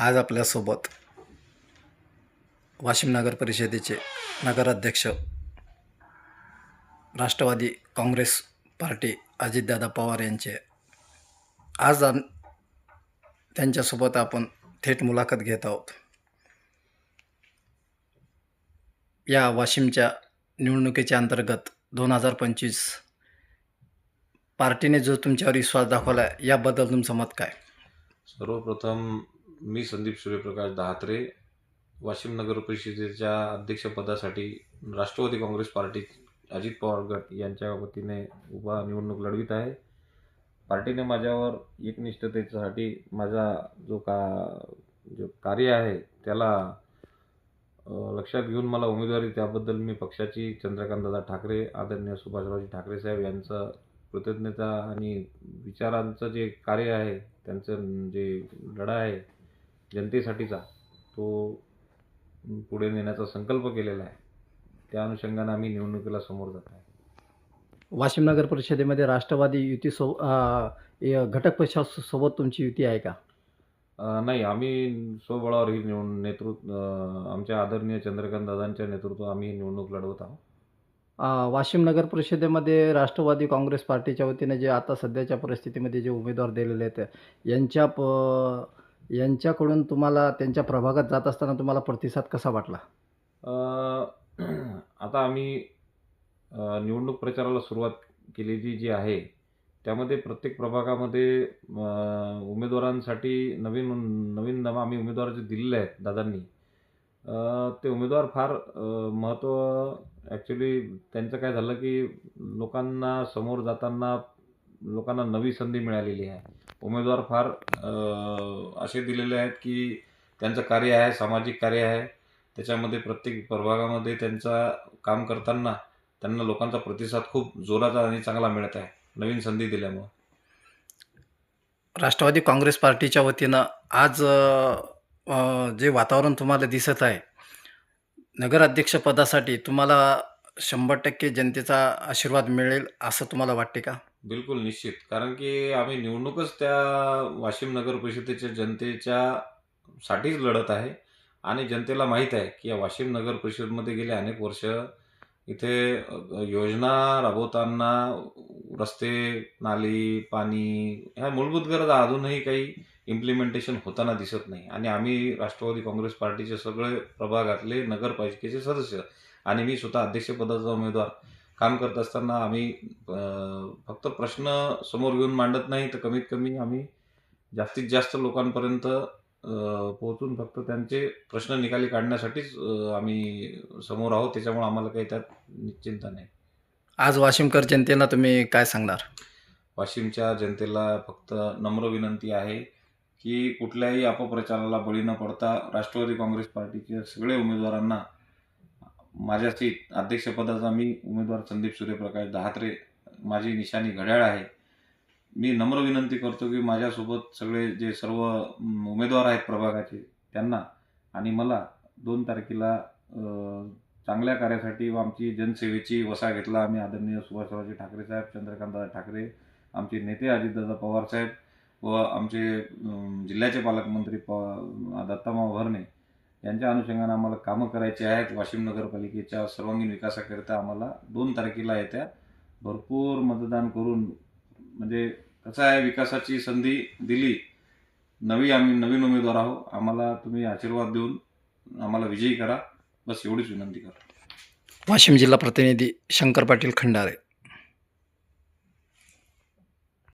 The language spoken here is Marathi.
आज आपल्यासोबत वाशिम नगर परिषदेचे नगराध्यक्ष राष्ट्रवादी काँग्रेस पार्टी अजितदादा पवार यांचे. आज आम त्यांच्यासोबत आपण थेट मुलाखत घेत आहोत. या वाशिमच्या निवडणुकीच्या अंतर्गत दोन हजार पंचवीस पार्टीने जो तुमच्यावर विश्वास दाखवला आहे याबद्दल तुमचं मत काय? सर्वप्रथम मी संदीप सूर्यप्रकाश दहात्रे वाशिम नगर परिषदेच्या अध्यक्षपदासाठी राष्ट्रवादी काँग्रेस पार्टी अजित पवार गट यांच्या वतीने उभा निवडणूक लढवित आहे. पार्टीने माझ्यावर एकनिष्ठतेसाठी माझा जो का जो कार्य आहे त्याला लक्षात घेऊन मला उमेदवारी त्याबद्दल मी पक्षाची चंद्रकांतदादा ठाकरे आदरणीय सुभाषरावजी ठाकरे साहेब यांचं कृतज्ञता आणि विचारांचं जे कार्य आहे त्यांचं जे लढा आहे जनतेसाठीचा तो पुढे नेण्याचा संकल्प केलेला आहे. त्या अनुषंगाने आम्ही निवडणुकीला समोर जात आहे. वाशिम नगर परिषदेमध्ये राष्ट्रवादी युती सो घटक पक्षासोबत तुमची युती आहे का? नाही आम्ही स्वबळावर ही निवड नेतृत्व आमच्या आदरणीय चंद्रकांत दादांच्या नेतृत्वात आम्ही ही निवडणूक लढवत आहोत. वाशिम नगर परिषदेमध्ये राष्ट्रवादी काँग्रेस पार्टीच्या वतीने जे आता सध्याच्या परिस्थितीमध्ये जे उमेदवार दिलेले आहेत यांच्या प यांच्याकडून तुम्हाला त्यांच्या प्रभागात जात असताना तुम्हाला प्रतिसाद कसा वाटला? आता आम्ही निवडणूक प्रचाराला सुरुवात केलेली जी आहे त्यामध्ये प्रत्येक प्रभागामध्ये उमेदवारांसाठी नवीन नवीन नमा आम्ही उमेदवार जे दिलेले आहेत दादांनी ते उमेदवार फार महत्त्व ॲक्च्युली त्यांचं काय झालं की लोकांना समोर जाताना लोकांना नवी संधी मिळालेली आहे. उमेदवार फार असे दिलेले आहेत की त्यांचं कार्य आहे सामाजिक कार्य आहे. त्याच्यामध्ये प्रत्येक प्रभागामध्ये त्यांचा काम करताना त्यांना लोकांचा प्रतिसाद खूप जोराचा आणि चांगला मिळत आहे. नवीन संधी दिल्यामुळं. राष्ट्रवादी काँग्रेस पार्टीच्या वतीनं आज जे वातावरण तुम्हाला दिसत आहे नगराध्यक्षपदासाठी तुम्हाला शंभर टक्के जनतेचा आशीर्वाद मिळेल असं तुम्हाला वाटते का? बिलकुल निश्चित. कारण की आम्ही निवडणूकच त्या वाशिम नगर परिषदेच्या जनतेच्या साठीच लढत आहे. आणि जनतेला माहीत आहे की या वाशिम नगर परिषदमध्ये गेले अनेक वर्ष इथे अ, योजना राबवताना रस्ते नाली पाणी ह्या मूलभूत गरजा अजूनही काही इम्प्लिमेंटेशन होताना दिसत नाही. आणि आम्ही राष्ट्रवादी काँग्रेस पार्टीचे सगळे प्रभागातले नगरपालिकेचे सदस्य आणि मी स्वतः अध्यक्षपदाचा उमेदवार. काम करत असताना आम्ही फक्त प्रश्न समोर घेऊन मांडत नाही तर कमीत कमी आम्ही जास्तीत जास्त लोकांपर्यंत पोहोचून फक्त त्यांचे प्रश्न निकाली काढण्यासाठीच आम्ही समोर आहोत. त्याच्यामुळे आम्हाला काही त्यात चिंता नाही. आज वाशिमकर जनतेला तुम्ही काय सांगणार? वाशिमच्या जनतेला फक्त नम्र विनंती आहे की कुठल्याही अपप्रचाराला बळी न पडता राष्ट्रवादी काँग्रेस पार्टीच्या सगळे उमेदवारांना माझ्याशी अध्यक्षपदाचा मी उमेदवार संदीप सूर्यप्रकाश दहात्रे माझी निशाणी घड्याळ आहे. मी नम्र विनंती करतो की माझ्यासोबत सगळे जे सर्व उमेदवार आहेत प्रभागाचे त्यांना आणि मला दोन तारखेला चांगल्या कार्यासाठी व आमची जनसेवेची वसा घेतला आम्ही आदरणीय सुभाषरावजी ठाकरे साहेब चंद्रकांतदादा ठाकरे आमचे नेते अजितदादा पवार साहेब व आमचे जिल्ह्याचे पालकमंत्री प दत्तामाव भरणे. यांच्या अनुषंगाने आम्हाला कामं करायची आहेत. वाशिम नगरपालिकेच्या सर्वांगीण विकासाकरिता आम्हाला दोन तारखेला येत्या. भरपूर मतदान करून म्हणजे कसं आहे विकासाची संधी दिली. नवी आम्ही नवीन उमेदवार आहो आम्हाला तुम्ही आशीर्वाद देऊन आम्हाला विजयी करा. बस एवढीच विनंती करा वाशिम जिल्हा प्रतिनिधी शंकर पाटील खंडारे.